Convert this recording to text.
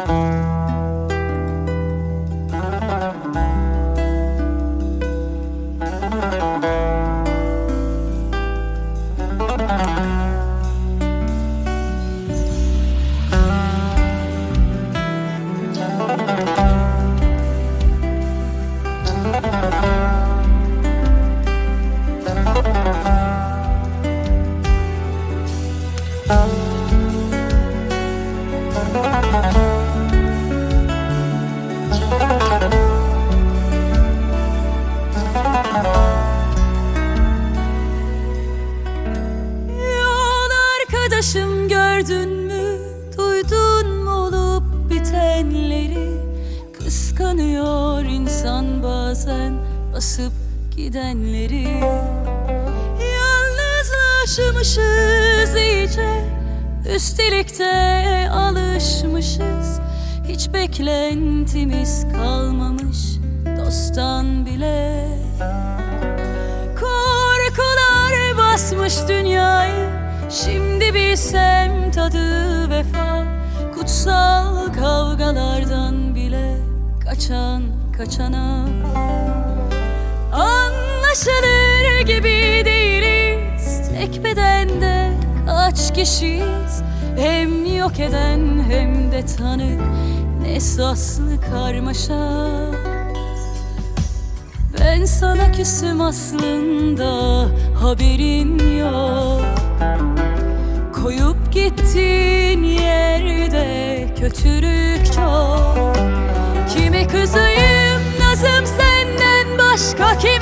Oh. gözyaşım gördün mü Duydun mu olup bitenleri? Kıskanıyor insan bazen Basıp gidenleri. Yalnızlaşmışız iyice Üstelik de alışmışız. Hiç beklentimiz kalmamış Dosttan bile. Korkular basmış dünyayı. Şimdi bilsem tadı vefa. Kutsal kavgalardan bile Kaçan kaçana. Anlaşılır gibi değiliz. Tek bedende kaç kişiyiz? Hem yok eden hem de tanık. Ne saslı karmaşa. Ben sana küsüm aslında haberin yok Koyup gittiğin yerde kötülük çok. Kime kızayım nazım senden başka geçer